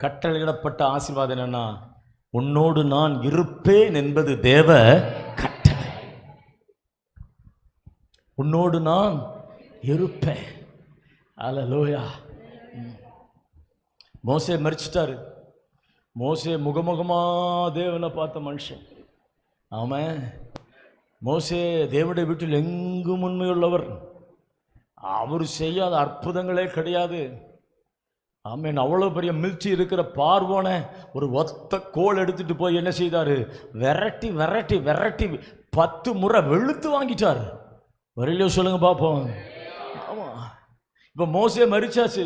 கட்டளையிடப்பட்ட ஆசீர்வாதம் என்னன்னா உன்னோடு நான் இருப்பேன் என்பது தேவ கட்டளை. உன்னோடு நான் இருப்பேன். அல லோயா மோசே மறிச்சிட்டாரு மோசே முகமுகமா தேவனை பார்த்த மனுஷன். ஆமாம் மோசே தேவடைய வீட்டில் எங்கும் உண்மையுள்ளவர். அவர் செய்யாத அற்புதங்களே கிடையாது. ஆமேன். அவ்வளோ பெரிய மில்ச்சி இருக்கிற பார்வோனை ஒரு ஒத்த கோல் எடுத்துகிட்டு போய் என்ன செய்தாரு? விரட்டி விரட்டி விரட்டி பத்து முறை வெளுத்து வாங்கிட்டார். வரையிலையோ சொல்லுங்கள் பார்ப்போம் ஆமாம் இப்போ மோசே மறிச்சாச்சு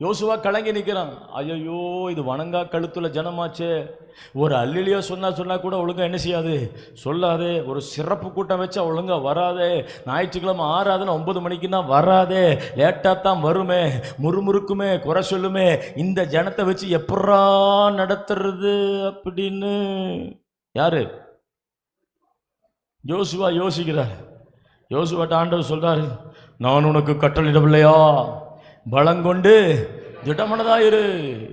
யோசுவா கலங்கி நிற்கிறான். ஐயோ இது வணங்கா கழுத்துல ஜனமாச்சே. ஒரு அல்லிலியோ சொன்னா சொன்னா கூட ஒழுங்கா என்ன செய்யாது? சொல்லாதே. ஒரு சிறப்பு கூட்டம் வச்சா ஒழுங்கா வராதே. ஞாயிற்றுக்கிழமை ஆறாதுன்னு ஒன்பது மணிக்குன்னா வராதே. லேட்டாக தான் வருமே. முறுமுறுக்குமே குறை சொல்லுமே. இந்த ஜனத்தை வச்சு எப்படா நடத்துறது அப்படின்னு. யாரு? யோசுவா யோசிக்கிறார். யோசுவாட்ட ஆண்டவர் சொல்றாரு நான் உனக்கு கட்டளிடவில்லையா? பலங்கொண்டு திடமனதாயிரு.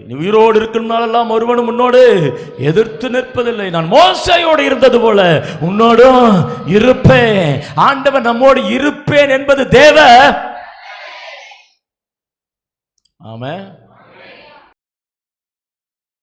நீ உயிரோடு இருக்கும் நாளெல்லாம் ஒருவனும் உன்னோடு எதிர்த்து நிற்பதில்லை. நான் மோசையோடு இருந்தது போல உன்னோடும் இருப்பேன். ஆண்டவன் நம்மோடு இருப்பேன் என்பது தேவ. ஆமென்.